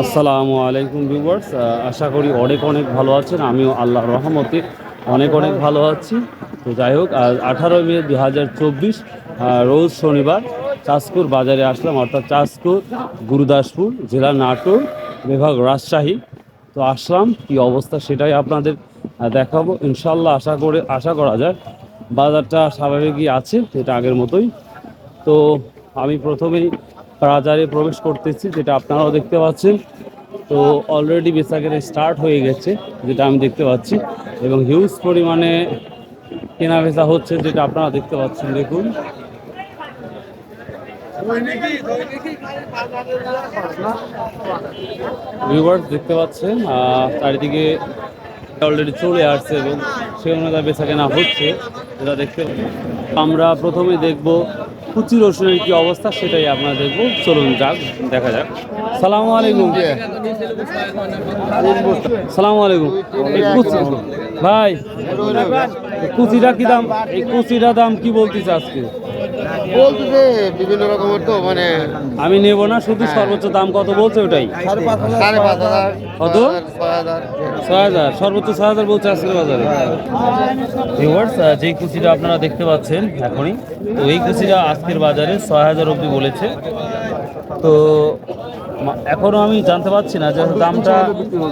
আসসালামু আলাইকুম ভিউয়ার্স আশা করি অনেক অনেক ভালো আছেন। আমিও আল্লাহর রহমতে অনেক অনেক ভালো আছি। তো যাই হোক, আজ আঠারোই মে দু হাজার চব্বিশ রোজ শনিবার চাঁদপুর বাজারে আসলাম, অর্থাৎ চাঁদপুর, গুরুদাসপুর জেলা নাটোর বিভাগ রাজশাহী। তো আসলাম, কি অবস্থা সেটাই আপনাদের দেখাবো। ইনশাল্লাহ আশা করে, আশা করা যায় বাজারটা স্বাভাবিকই আছে এটা আগের মতোই। তো আমি প্রথমেই বাজারে প্রবেশ করতেছি, যেটা আপনারাও দেখতে পাচ্ছেন। তো অলরেডি বেচাকেনা স্টার্ট হয়ে গেছে, যেটা আমি দেখতে পাচ্ছি। এবং হিউজ পরিমাণে কেনা বেচা হচ্ছে, যেটা আপনারা দেখতে পাচ্ছেন, দেখুন। ভিউয়ার্স দেখতে পাচ্ছেন চারিদিকে অলরেডি চলে আসছে এবং সেই অনুযায়ী বেচা কেনা হচ্ছে, যেটা দেখতে আমরা প্রথমে দেখব কুচি রসুনের কি অবস্থা সেটাই আপনারা দেখব। চলুন যাক, দেখা যাক। সালাম আলাইকুম। সালাম আলাইকুম। ভাই কুচিটা কি দাম এই কুচিটা দাম কি বলতেছে আজকে? বলতেছে বিভিন্ন রকমের তো মানে আমি নেব না শুধু সর্বোচ্চ দাম কত বলছে ওটাই? সাড়ে পাঁচ হাজার। কত? ছয় হাজার। সর্বোচ্চ ছয় হাজার বলছে আজকের বাজারে। ভিউয়ার্স যেই কুচিটা আপনারা দেখতে পাচ্ছেন এখনই তো এই কুচিটা আজকের বাজারে ছয় হাজার অবধি বলেছে। তো এখনও আমি জানতে পারছি না যে দামটা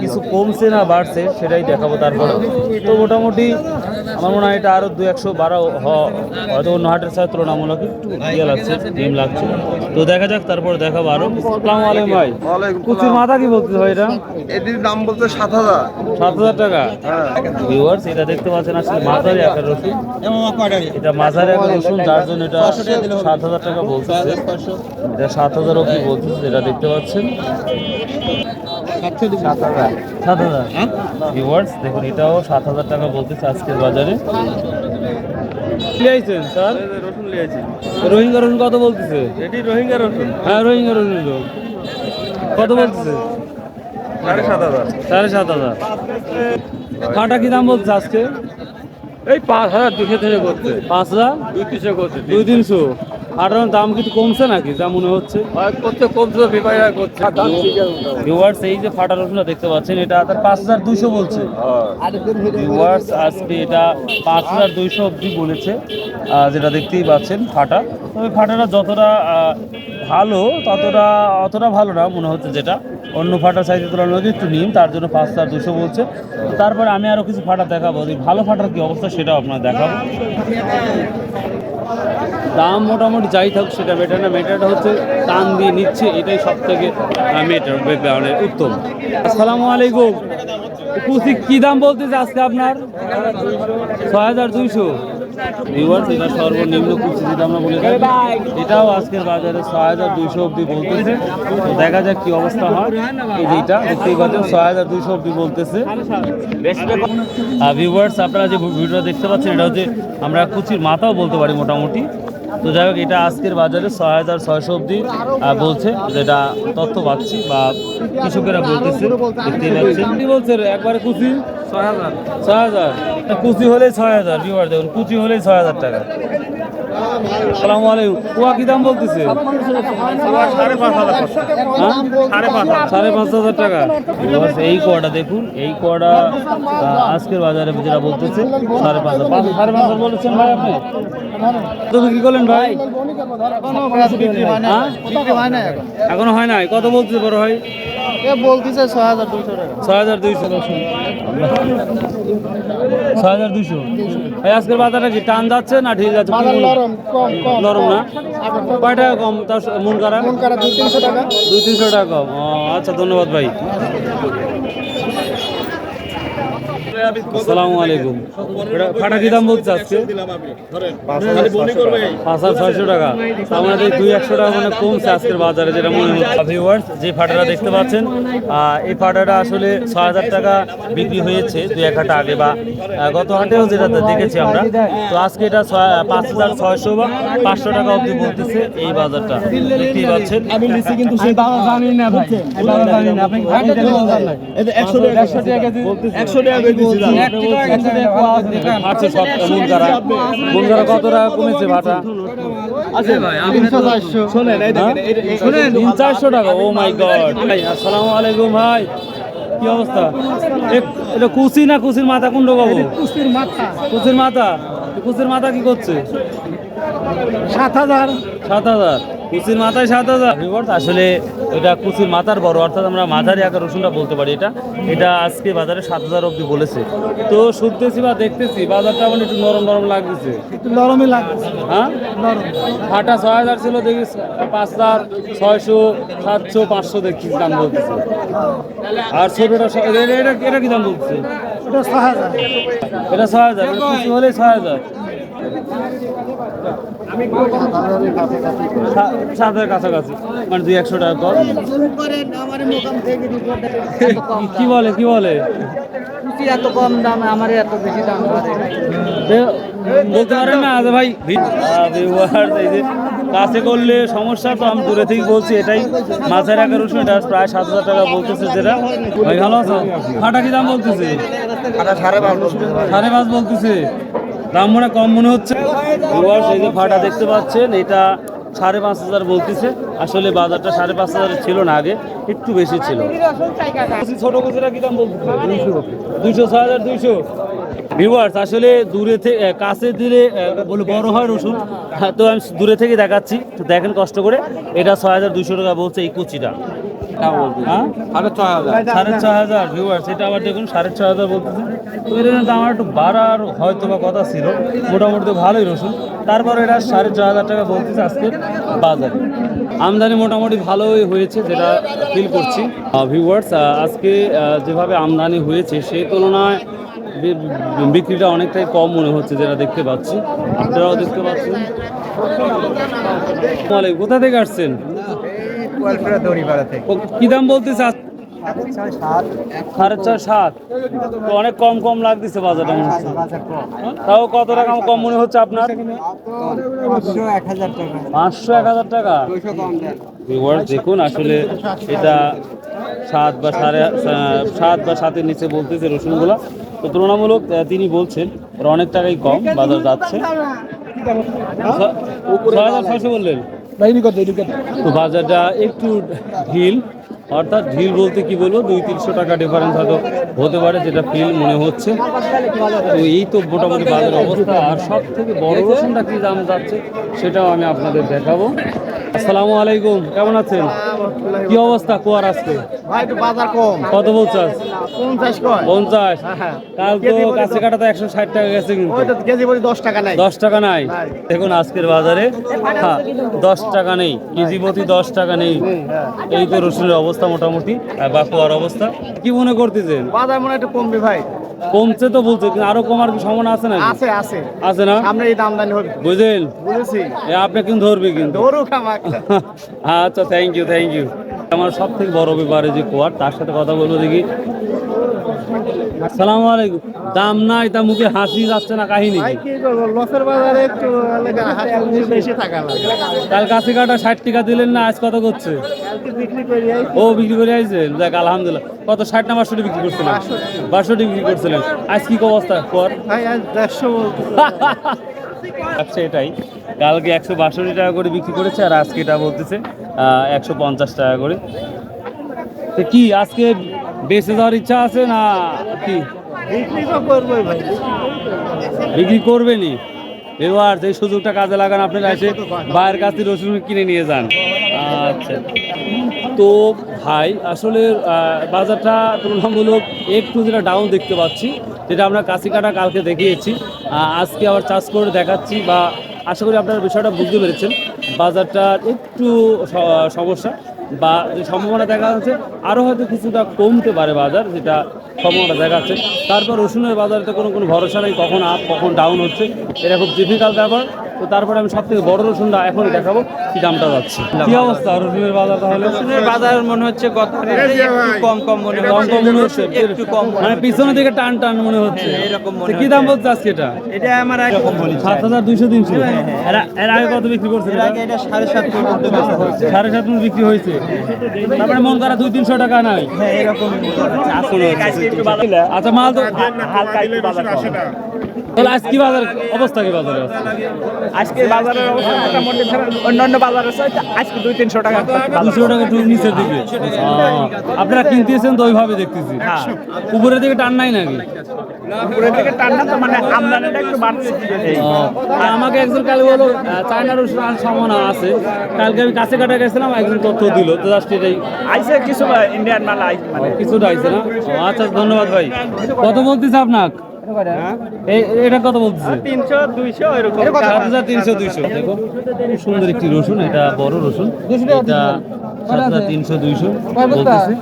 কিছু কমছে না বাড়ছে সেটাই দেখাবো তারপরে তো মোটামুটি আমার মনে হয় এটা আরও দু একশো বারো হয়তো অন্য হাটের সাথে তুলনামূলক একটু ইয়ে লাগছে ডিম লাগছে। তো দেখা যাক তারপরে দেখাবো আরও আসসালামু আলাইকুম ভাই। কুচির মাথা কি বলতে ভাই এটা? এটির দাম বলতে সাত হাজার। সাত হাজার টাকা? হ্যাঁ। ভিউয়ার্স এটা দেখতে পাচ্ছেন আসলে মাঝারি একটা রসুন। এটা মাঝারি একটা রসুন যার জন্য এটা সাত হাজার টাকা বলতেছে। এটা সাত হাজার অব্দি বলতেছে এটা দেখতে পাচ্ছেন। সাত হাজার। সাত হাজার। ভিউয়ার্স দেখুন এটাও সাত হাজার টাকা বলতেছে আজকের বাজারে। লিয়েছেন স্যার? রসুন লিয়েছি রোহিঙ্গা রসুন কত বলতেছে? এটি রোহিঙ্গা রসুন। হ্যাঁ রোহিঙ্গা রসুন তো কত বলতেছে? সাড়ে সাত হাজার। সাড়ে সাত হাজার। ফাটা কি দাম বলছে আজকে? এই পাঁচ হাজার দুশো থেকে করছে। পাঁচ হাজার? দুই তিনশো করছে দুই তিনশো। আটার দাম কিছু কমছে নাকি? যা মনে হচ্ছে। করতে কমছে করছে। ভিউয়ার্স এই যে ফাটা রসুনটা দেখতে পাচ্ছেন এটা তার পাঁচ হাজার দুইশো বলছে। ভিউয়ার্স আজকে এটা পাঁচ হাজার দুইশো অব্দি বলেছে যেটা দেখতেই পাচ্ছেন ফাটা। তবে ফাটাটা যতটা ভালো ততটা অতটা ভালো না মনে হচ্ছে যেটা। অন্য ফাটার সাইজের তুলনায় একটু নিন তার জন্য পাঁচ হাজার দুশো বলছে। তারপরে আমি আরও কিছু ফাটা দেখাবো। যে ভালো ফাটার কি অবস্থা সেটাও আপনার দেখাবো। দাম মোটামুটি যাই থাকুক সেটা মেটার না। মেটারটা হচ্ছে টান দিয়ে নিচ্ছে, এটাই সব থেকে মেটার মানে উত্তম। আসসালামু আলাইকুম। কি দাম বলতেছে আজকে আপনার? ছয় হাজার দুইশো। ভিউয়ার্স এটা সর্বনিম্ন কুচি যেটা আমরা বলে থাকি। এটাও আজকের বাজারে ছয় হাজার দুইশো অব্দি বলতেছে। দেখা যাক কি অবস্থা হয়। এই যে দেখতেই পাচ্ছেন, ছয় হাজার দুইশো অব্দি বলতেছে। ভিউয়ার্স আপনারা যে ভিডিওটা দেখতে পাচ্ছেন, এটা হচ্ছে আমরা কুচির মাথাও বলতে পারি মোটামুটি। তো যাই হোক এটা আজকের বাজারে ছয় হাজার ছয়শো অব্দি আহ, বলছে। যেটা তথ্য পাচ্ছি বা কৃষকেরা বলতেছে দেখতেই বলছে একবারে কুচি? ছয় হাজার। ছয় হাজার? কুচি হলে ছয় হাজার বিবার দেখুন কুচি হলেই ছয় হাজার টাকা। সালামু আলাইকুম। কুয়া কি দাম বলতেছে? সাড়ে পাঁচ হাজার হ্যাঁ? টাকা। এই কোয়াটা দেখুন এই কোয়াটা আজকের বাজারে যেটা বলতেছে সাড়ে পাঁচ হাজার। সাড়ে পাঁচ হাজার বলেছেন ভাই আপনি? বিক্রি করলেন ভাই? হ্যাঁ? এখনও হয় নাই? কত বলতেছে বড় ভাই? বলতেছে ছয় হাজার দুশো টাকা। ছয় হাজার দুইশো ছয় হাজার দুইশো? আজকের বাজারটা কি টান যাচ্ছে না ঠিক যাচ্ছে? কম কম নরম না? কয় টাকা কম? তার মন করা মন করা দুই তিনশো টাকা। দুই তিনশো টাকা কম। আচ্ছা ধন্যবাদ ভাই। আসসালামু আলাইকুম। এটা ফাটা কি দাম বলছে আজকে? পাঁচ হাজার ছয়শো টাকা। মানে দুই একশো টাকা মানে কমছে আজকের বাজারে যেটা মনে হচ্ছে। ভিউয়ার্স যে ফাটাটা দেখতে পাচ্ছেন আহ, এই ফাটাটা আসলে ছয় হাজার টাকা বিক্রি হয়েছে দুই এক হাটা আগে বা গত হাটেও যেটা দেখেছি আমরা। তো আজকে এটা ছয় পাঁচ হাজার ছয়শো বা পাঁচশো টাকা অবধি বলতেছে এই বাজারটা। দেখতেই পাচ্ছেন। আমি নিচ্ছি কিন্তু সেই দাম জানি না ভাই। এই জানি না। আপনি ভাই একশো টাকা একশো টাকা আছে। আচ্ছা সব মন কত টাকা কমেছে ভাটা আছে ভাই তিনশো চারশো শোনেন শুনেন তিন টাকা ও মাই গড ভাই আসসালামু আলাইকুম ভাই কি অবস্থা এটা কুচি না কুচির মাথা কোনটা বাবু কুস্তির মাথা কুচির মাথা কুচির মাথা কি করছে সাত হাজার সাত হাজার কুচির মাথায় সাত হাজার। আসলে এটা কুচির মাথার বড় অর্থাৎ আমরা মাঝারি আকার রসুনটা বলতে পারি এটা। এটা আজকে বাজারে সাত হাজার অব্দি বলেছে। তো শুনতেছি বা দেখতেছি বাজারটা মানে একটু নরম নরম লাগতেছে। একটু নরমই লাগছে হ্যাঁ? ফাটা ছয় হাজার ছিল দেখি পাঁচ হাজার ছয়শো সাতশো পাঁচশো দেখছি দাম বলতেছে। আর ছোটটা এটা এটা কি দাম বলছে এটা ছ হাজার। এটা ছয় হাজার হলে ছয় হাজার। সাত হাজার কাছাকাছি। মানে দুই একশো টাকা কম কি বলে কি বলে? এত কম দাম আমার এত বেশি দাম বলতে পারেন না ভাই কাছে করলে সমস্যা তো আমি দূরে থেকে বলছি এটাই মাছের আকার রসুন এটা প্রায় সাত হাজার টাকা বলতেছে যেটা। ভাই ভালো আছো? ফাটা কি দাম বলতেছে? সাড়ে পাঁচ বলতেছে। দাম মনে কম মনে হচ্ছে। এই যে ফাটা দেখতে পাচ্ছেন, এটা সাড়ে পাঁচ হাজার বলতেছে। আসলে বাজারটা সাড়ে পাঁচ হাজার ছিল না আগে, একটু বেশি ছিল। ছোট কি দাম দুইশো ছয় হাজার দুইশো। ভিউয়ার্স, আসলে দূরে থেকে কাছে দিলে বড় হয় রসুন। তো আমি দূরে থেকে দেখাচ্ছি দেখেন কষ্ট করে। এটা ছয় হাজার দুইশো টাকা বলছে এই কুচিটা। সাড়ে ছয় হাজার। সাড়ে ছয় হাজার ভিউয়ার্স এটা আবার দেখুন সাড়ে ছয় হাজার বলতেছে। তো এর আমার একটু বাড়ার হয়তো বা কথা ছিল। মোটামুটি ভালোই রসুন। তারপর এটা সাড়ে ছয় হাজার টাকা বলতেছে আজকে বাজারে। আমদানি মোটামুটি ভালোই হয়েছে যেটা ফিল করছি। ভিউয়ার্স আজকে যেভাবে আমদানি হয়েছে সেই তুলনায় বিক্রিটা অনেকটাই কম মনে হচ্ছে যেটা দেখতে পাচ্ছি। আপনারাও দেখতে পাচ্ছেন। কোথা থেকে আসছেন? কি দাম বলতেছে আজ- সাড়ে ছয় সাত। অনেক কম কম লাগতেছে বাজারটা মনে হচ্ছে। তাও কত টাকা কম মনে হচ্ছে আপনার? পাঁচশো এক হাজার টাকা। Viewers, দেখুন আসলে এটা সাত বা সাড়ে সাত বা সাতের নিচে বলতেছে রসুনগুলা। তো তুলনামূলক তিনি বলছেন ওর অনেক টাকাই কম বাজার যাচ্ছে। ছয় হাজার ছয়শো বললেন? তো বাজারটা একটু ঢিল অর্থাৎ ঢিল বলতে কি বলব? দুই তিনশো টাকা ডিফারেন্স হয়তো হতে পারে যেটা ফিল মনে হচ্ছে। তো এই তো মোটামুটি বাজারের অবস্থা। আর সব থেকে বড় রসুনটা কি দাম যাচ্ছে সেটাও আমি আপনাদের দেখাবো। আসসালামু আলাইকুম কেমন আছেন? কি অবস্থা কুয়ার আজকে? বাজার কম। কত বলছাস পঞ্চাশ পঞ্চাশ? হ্যাঁ। কাল তো কাছে কাটা তো একশো ষাট টাকা গেছে কিন্তু। দশ টাকা নাই। দশ টাকা নাই? নাই। দেখুন আজকের বাজারে হ্যাঁ দশ টাকা নেই কেজি প্রতি দশ টাকা নেই। এই তো রসুনের অবস্থা। মোটামুটি বা বাকুয়ার অবস্থা? কি মনে করতেছেন? বাজার মনে একটু কমবে ভাই। কমছে তো বলছে কিন্তু আরও কমার সম্ভাবনা আছে না আছে আছে। আছে না? সামনে এই দাম দানি হবে। বুঝলেন? বুঝেছি। এ আপনি কিন্তু ধরবে কিন্তু। ধরুক আমাকে। আচ্ছা থ্যাংক ইউ থ্যাংক ইউ আমার সব থেকে বড় ব্যাপারে যে কোয়ার তার সাথে কথা বলব দেখি। সালাম আলাইকুম। দাম নাই তা মুখে হাসি যাচ্ছে না কাহিনী লসের বাজারে একটু বেশি টাকা লাগে। কাল কাছে কাটা ষাট টাকা দিলেন না আজ কত করছে? ও বিক্রি করে আইছেন? দেখ আলহামদুলিল্লাহ। কত ষাট না বাষট্টি বিক্রি করছিলেন? বাষট্টি। বিক্রি করছিলেন। আজ কি অবস্থা? বলতে আচ্ছা এটাই। কালকে একশো বাষট্টি টাকা করে বিক্রি করেছে আর আজকে এটা বলতেছে একশো পঞ্চাশ টাকা করে। তো কি আজকে বেঁচে যাওয়ার ইচ্ছা আছে না কি? বিক্রি করবেনি এবার যে সুযোগটা কাজে লাগান। আপনারা এসে বাইরের কাছ থেকে রসুন কিনে নিয়ে যান। আচ্ছা। তো ভাই, আসলে বাজারটা তুলনামূলক একটু যেটা ডাউন দেখতে পাচ্ছি, যেটা আমরা কাছিকাটা কালকে দেখিয়েছি। আজকে আবার চাষ করে দেখাচ্ছি বা আশা করি আপনারা বিষয়টা বুঝতে পেরেছেন। বাজারটা একটু সমস্যা। বা যে সম্ভাবনা দেখা যাচ্ছে আরও হয়তো কিছুটা কমতে পারে বাজার, যেটা সম্ভাবনা দেখা যাচ্ছে তারপর রসুনের বাজারে তো কোনো কোনো ভরসা নেই, কখন আপ কখন ডাউন হচ্ছে। এটা খুব ডিফিকাল্ট ব্যাপার। তো তারপরে আমি সব থেকে বড় রসুনটা এখনই দেখাবো কি দামটা যাচ্ছে। কি অবস্থা রসুনের বাজার তাহলে? রসুনের বাজার মনে হচ্ছে গত কম কম মনে কম কম মনে হচ্ছে। একটু কম মানে পিছনের দিকে টান টান মনে হচ্ছে। হ্যাঁ, এরকম মনে কি দাম বলছে আজকে এটা? এটা আমার এরকম বলি সাত হাজার দুইশো তিনশো। এর- এর আগে কত বিক্রি করছে এর আগে এটা সাড়ে সাত হয়েছে। সাড়ে সাত বিক্রি হয়েছে। তারপরে মন করা দুই তিনশো টাকা নাই। হ্যাঁ এরকম আচ্ছা মাল তো তাহলে আজ কি বাজার অবস্থা কি বাজারে আজকে বাজারের অবস্থা মোটামুটি অন্যান্য বাজার আছে আজকে দুই তিনশো টাকা দুশো টাকা একটু নিচের দিকে। আপনারা কিনতেছেন তো ওইভাবে দেখতেছি। হ্যাঁ। উপরের দিকে টান নাই নাকি? উপরের দিকে টান না তো মানে আমদানিটা একটু বাড়ছে। আর আমাকে একজন কাল বলো আহ, চায়না রসুন আছে। কালকে আমি কাছে কাটা গেছিলাম একজন তথ্য দিল তো জাস্ট এটাই। আইসে কিছু ইন্ডিয়ান মাল আইস মানে। কিছুটা আইছে না? ও, আচ্ছা ধন্যবাদ ভাই। কত বলতেছে আপনার এই এটা কত বলতেছে? তিনশো দুইশো এরকম। সাত হাজার তিনশো দুইশো দেখো। সুন্দর একটি রসুন এটা বড় রসুন। এটা সাত তিনশো দুইশো বলতেছে।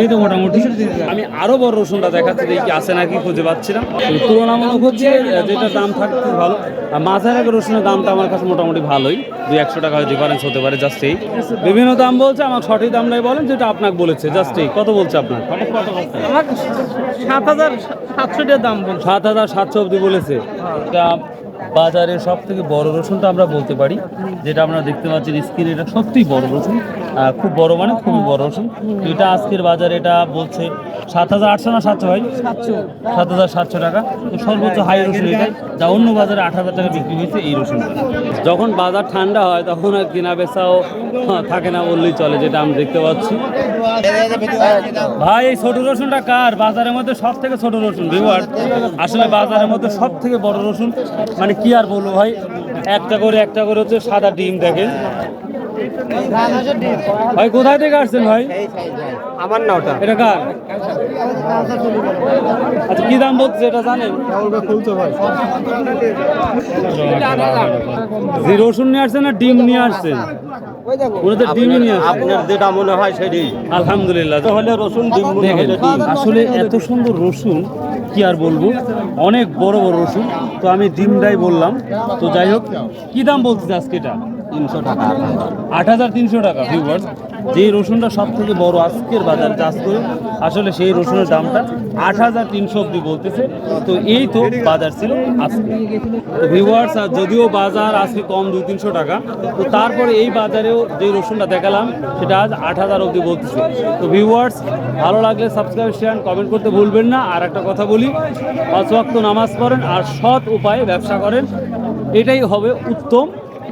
এই তো মোটামুটি। আমি আরও বড় রসুনটা দেখাচ্ছি দেখি আছে নাকি খুঁজে পাচ্ছিলাম। তুলনামূলক হচ্ছে যেটা দাম থাকতে ভালো। আর মাঝার আগে রসুনের দামটা আমার কাছে মোটামুটি ভালোই। দুই একশো টাকা ডিফারেন্স হতে পারে জাস্ট এই। বিভিন্ন দাম বলছে আমার সঠিক দামটাই বলেন যেটা আপনাকে বলেছে জাস্ট এই। কত বলছে আপনার? সাত হাজার সাতশো দাম সাত হাজার সাতশো অব্দি বলেছে। বাজারের সব থেকে বড় রসুনটা আমরা বলতে পারি যেটা আমরা দেখতে পাচ্ছেন স্ক্রিনে এটা সত্যিই বড় রসুন খুব বড় মানে খুবই বড় রসুন। এটা আজকের বাজারে এটা বলছে সাত হাজার আটশো না সাতশো ভাই? সাত হাজার সাতশো টাকা। তো সর্বোচ্চ হাই রসুন এটা যা অন্য বাজারে আট হাজার টাকা বিক্রি হয়েছে এই রসুন। যখন বাজার ঠান্ডা হয় তখন আর কেনা বেচাও হ্যাঁ, থাকে না বললেই চলে যেটা আমি দেখতে পাচ্ছি। ভাই এই ছোট রসুনটা কার? বাজারের মধ্যে সব থেকে ছোট রসুন ভিউয়ার আসলে বাজারের মধ্যে সব থেকে বড় রসুন মানে কি আর বলব ভাই? একটা করে একটা করে হচ্ছে সাদা ডিম দেখেন। ভাই কোথায় থেকে আসছেন ভাই? আমার না ওটা এটা কার? আচ্ছা কি দাম বলছে এটা জানেন? জি রসুন নিয়ে আসছেন না ডিম নিয়ে আসছেন মনে হয় সেটাই আলহামদুলিল্লাহ। আসলে এত সুন্দর রসুন কি আর বলব? অনেক বড় বড় রসুন। তো আমি ডিমটাই বললাম। তো যাই হোক কি দাম বলছিস আজকে এটা? তিনশো টাকা। আট হাজার তিনশো টাকা ভিউয়ার্স যে রসুনটা সব থেকে বড় আজকের বাজার চাষ করে, আসলে সেই রসুনের দামটা আট হাজার তিনশো অব্দি বলতেছে। তো এই তো বাজার ছিল আজকে। তো ভিউয়ার্স যদিও বাজার আজকে কম দুই তিনশো টাকা, তো তারপরে এই বাজারেও যে রসুনটা দেখালাম, সেটা আজ আট হাজার অব্দি বলতেছে। তো ভিউয়ার্স ভালো লাগলে সাবস্ক্রাইব শেয়ার কমেন্ট করতে ভুলবেন না। আর একটা কথা বলি, পাঁচ ওয়াক্ত নামাজ পড়েন, আর সৎ উপায়ে ব্যবসা করেন। এটাই হবে উত্তম